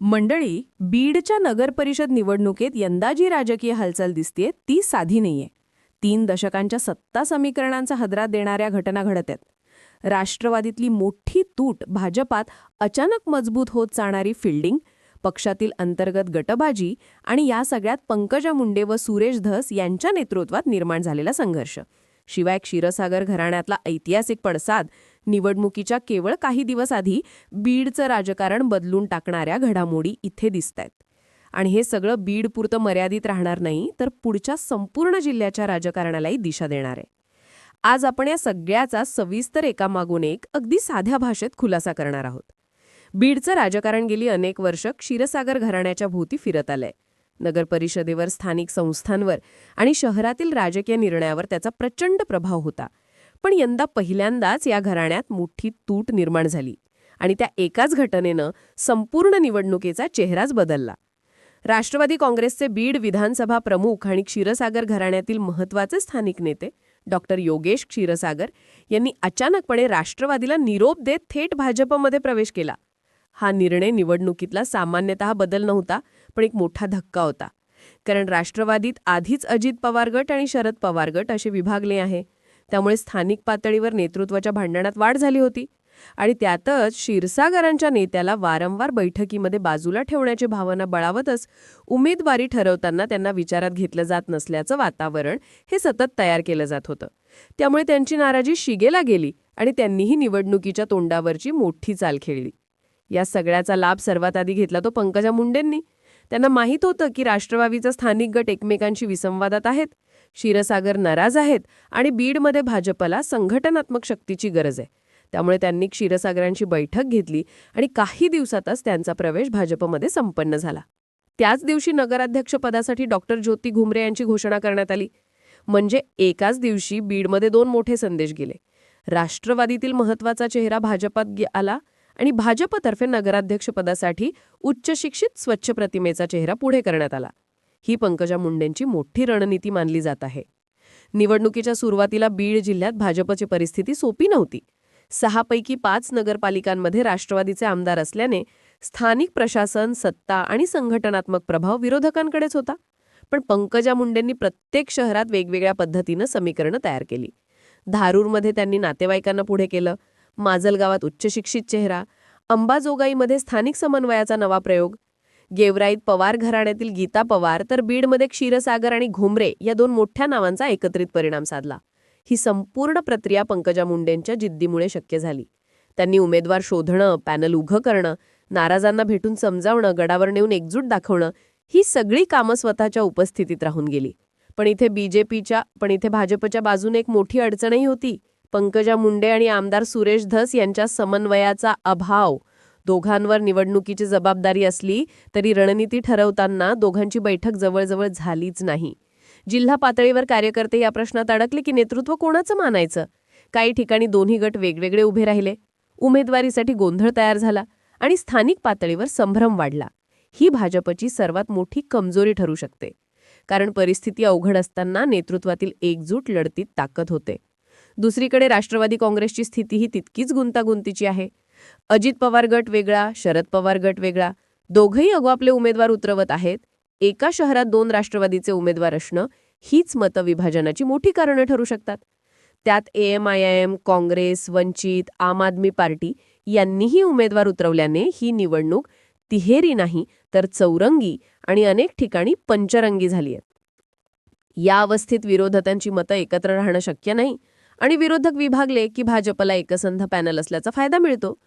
मंडळी बीडच्या नगरपरिषद निवडणुकीत यंदा जी राजकीय हालचाल दिसतीये ती साधी नाहीये. तीन दशकांच्या सत्ता समीकरणांचा हदरा देणाऱ्या घटना घडत आहेत राष्ट्रवादीतली मोठी तूट भाजपात अचानक मजबूत होत जाणारी फिल्डिंग पक्षातील अंतर्गत गटबाजी आणि या सगळ्यात पंकजा मुंडे व सुरेश धस यांच्या नेतृत्वात निर्माण झालेला संघर्ष. शिवाय क्षीरसागर घराण्यातला ऐतिहासिक पडसाद निवडणुकीच्या केवळ काही दिवस आधी बीडचं राजकारण बदलून टाकणाऱ्या घडामोडी इथे दिसतायत. आणि हे सगळं बीडपुरतं मर्यादित राहणार नाही तर पुढच्या संपूर्ण जिल्ह्याच्या राजकारणालाही दिशा देणार. आहे आज आपण या सगळ्याचा सविस्तर एकामागून एक अगदी साध्या भाषेत खुलासा करणार आहोत. बीडचं राजकारण गेली अनेक वर्ष क्षीरसागर घराण्याच्या भोवती फिरत आलंय. नगरपरिषदेवर स्थानिक संस्थांवर आणि शहरातील राजकीय निर्णयावर त्याचा प्रचंड प्रभाव होता. पण यंदा पहिल्यांदाच या घराण्यात मोठी तूट निर्माण झाली आणि त्या एकाच घटनेनं संपूर्ण निवडणुकीचा चेहराच बदलला. राष्ट्रवादी काँग्रेसचे बीड विधानसभा प्रमुख आणि क्षीरसागर घराण्यातील महत्त्वाचे स्थानिक नेते डॉक्टर योगेश क्षीरसागर यांनी अचानकपणे राष्ट्रवादीला निरोप देत थेट भाजपमध्ये प्रवेश केला. हा निर्णय निवडणुकीतला सामान्यतः बदल नव्हता पण एक मोठा धक्का होता. कारण राष्ट्रवादीत आधीच अजित पवार गट आणि शरद पवार गट असे विभागले आहे. त्यामुळे स्थानिक पातळीवर नेतृत्वाच्या भांडणात वाढ झाली होती. आणि त्यातच क्षीरसागरांच्या नेत्याला वारंवार बैठकीमध्ये बाजूला ठेवण्याची भावना बळावतच उमेदवारी ठरवताना त्यांना विचारात घेतलं जात नसल्याचं वातावरण हे सतत तयार केलं जात होतं. त्यामुळे त्यांची नाराजी शिगेला गेली आणि त्यांनीही निवडणुकीच्या तोंडावरची मोठी चाल खेळली. या सगळ्याचा लाभ सर्वात आधी घेतला तो पंकजा मुंडेंनी. त्यांना माहीत होतं की राष्ट्रवादीचा स्थानिक गट एकमेकांशी विसंवादात आहेत क्षीरसागर नाराज आहेत आणि बीडमध्ये भाजपला संघटनात्मक शक्तीची गरज आहे. त्यामुळे त्यांनी क्षीरसागरांची बैठक घेतली आणि काही दिवसातच त्यांचा प्रवेश भाजपमध्ये संपन्न झाला. त्याच दिवशी नगराध्यक्षपदासाठी डॉक्टर ज्योती घुमरे यांची घोषणा करण्यात आली. म्हणजे एकाच दिवशी बीडमध्ये दोन मोठे संदेश गेले. राष्ट्रवादीतील महत्त्वाचा चेहरा भाजपात आला आणि भाजपतर्फे नगराध्यक्षपदासाठी उच्च शिक्षित स्वच्छ प्रतिमेचा चेहरा पुढे करण्यात आला. ही पंकजा मुंडेंची मोठी रणनीती मानली जात आहे. निवडणुकीच्या सुरुवातीला बीड जिल्ह्यात भाजपची परिस्थिती सोपी नव्हती. सहापैकी पाच नगरपालिकांमध्ये राष्ट्रवादीचे आमदार असल्याने स्थानिक प्रशासन सत्ता आणि संघटनात्मक प्रभाव विरोधकांकडेच होता. पण पंकजा मुंडेंनी प्रत्येक शहरात वेगवेगळ्या पद्धतीनं समीकरणं तयार केली. धारूरमध्ये त्यांनी नातेवाईकांना पुढे केलं. माजलगावात उच्चशिक्षित चेहरा अंबाजोगाईमध्ये स्थानिक समन्वयाचा नवा प्रयोग गेवराईत पवार घराण्यातील गीता पवार तर बीडमध्ये क्षीरसागर आणि घुमरे या दोन मोठ्या नावांचा एकत्रित परिणाम साधला. ही संपूर्ण प्रक्रिया पंकजा मुंडेंच्या जिद्दीमुळे शक्य झाली. त्यांनी उमेदवार शोधणं पॅनल उघं करणं नाराजांना भेटून समजावणं गडावर नेऊन एकजूट दाखवणं ही सगळी कामं स्वतःच्या उपस्थितीत राहून गेली. पण इथे बीजेपीच्या पण इथे भाजपच्या बाजूने एक मोठी अडचणही होती. पंकजा मुंडे आणि आमदार सुरेश धस यांच्या समन्वयाचा अभाव. दोघांवर निवडणुकीची जबाबदारी असली तरी रणनीती ठरवताना दोघांची बैठक जवळजवळ झालीच नाही. जिल्हा पातळीवर कार्यकर्ते या प्रश्नात अडकले की नेतृत्व कोणाचं मानायचं? काही ठिकाणी दोन्ही गट वेगवेगळे उभे राहिले. उमेदवारीसाठी गोंधळ तयार झाला आणि स्थानिक पातळीवर संभ्रम वाढला. ही भाजपची सर्वात मोठी कमजोरी ठरू शकते. कारण परिस्थिती अवघड असताना नेतृत्वातील एकजूट लढतीत ताकद होते. दुसरीकडे राष्ट्रवादी काँग्रेसची स्थितीही तितकीच गुंतागुंतीची आहे. अजित पवार गट वेगळा शरद पवार गट वेगळा दोघंही आपापले उमेदवार उतरवत आहेत. एका शहरात दोन राष्ट्रवादीचे उमेदवार असणं हीच मतविभाजनाची मोठी कारणं ठरू शकतात. त्यात एएमआयएम काँग्रेस वंचित आम आदमी पार्टी यांनीही उमेदवार उतरवल्याने ही निवडणूक तिहेरी नाही तर चौरंगी आणि अनेक ठिकाणी पंचरंगी झाली आहे या अवस्थेत विरोधकांची मतं एकत्र राहणं शक्य नाही. आणि विरोधक विभागले की भाजपला एकसंध पॅनल असल्याचा फायदा मिळतो.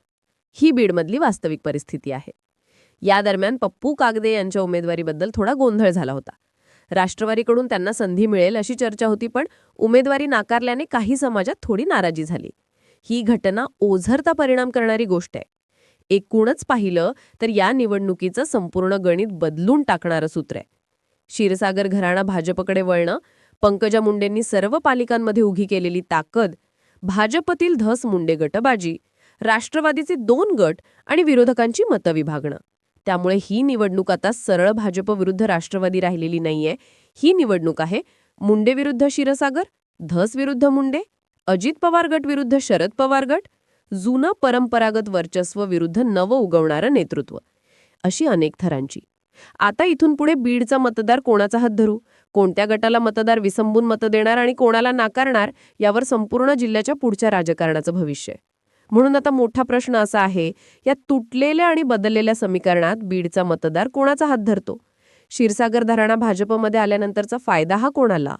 ही बीडमधली वास्तविक परिस्थिती आहे. या दरम्यान पप्पू कागदे यांच्या उमेदवारीबद्दल थोडा गोंधळ झाला होता. राष्ट्रवादीकडून त्यांना संधी मिळेल अशी चर्चा होती पण उमेदवारी नाकारल्याने काही समाजात थोडी नाराजी झाली. ही घटना ओझरता परिणाम करणारी गोष्ट आहे. एकूणच पाहिलं तर या निवडणुकीचं संपूर्ण गणित बदलून टाकणारं सूत्र आहे. क्षीरसागर घराणा भाजपकडे वळणं पंकजा मुंडेंनी सर्व पालिकांमध्ये उभी केलेली ताकद भाजपतील धस मुंडे गटबाजी राष्ट्रवादीचे दोन गट आणि विरोधकांची मतं विभागणं. त्यामुळे ही निवडणूक आता सरळ भाजप विरुद्ध राष्ट्रवादी राहिलेली नाहीये. ही निवडणूक आहे मुंडे विरुद्ध क्षीरसागर धस विरुद्ध मुंडे अजित पवार गट विरुद्ध शरद पवार गट जुनं परंपरागत वर्चस्व विरुद्ध नवं उगवणारं नेतृत्व अशी अनेक थरांची. आता इथून पुढे बीडचा मतदार कोणाचा हात धरू? कोणत्या गटाला मतदार विसंबून मतं देणार आणि कोणाला नाकारणार यावर संपूर्ण जिल्ह्याच्या पुढच्या राजकारणाचं भविष्य म्हणून आता मोठा प्रश्न असा आहे या तुटलेल्या आणि बदललेल्या समीकरणात बीडचा मतदार कोणाचा हात धरतो? क्षीरसागर धराणा भाजपमध्ये आल्यानंतरचा फायदा हा कोणाला?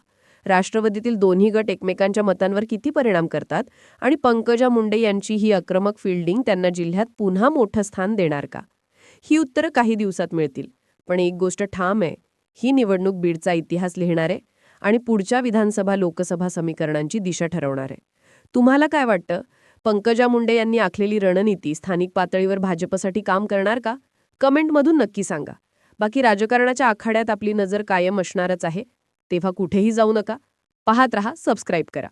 राष्ट्रवादीतील दोन्ही गट एकमेकांच्या मतांवर किती परिणाम करतात? आणि पंकजा मुंडे यांची ही आक्रमक फिल्डिंग त्यांना जिल्ह्यात पुन्हा मोठं स्थान देणार का? ही उत्तरं काही दिवसात मिळतील. पण एक गोष्ट ठाम आहे ही निवडणूक बीडचा इतिहास लिहिणार आहे आणि पुढच्या विधानसभा लोकसभा समीकरणांची दिशा ठरवणार आहे. तुम्हाला काय वाटतं? पंकजा मुंडे यांनी आखलेली रणनीती स्थानिक पातळीवर भाजपसाठी काम करणार का? कमेंटमधून नक्की सांगा. बाकी राजकारणाच्या आखाड्यात आपली नजर कायम असणारच आहे. तेव्हा कुठेही जाऊ नका. पाहत रहा सबस्क्राईब करा.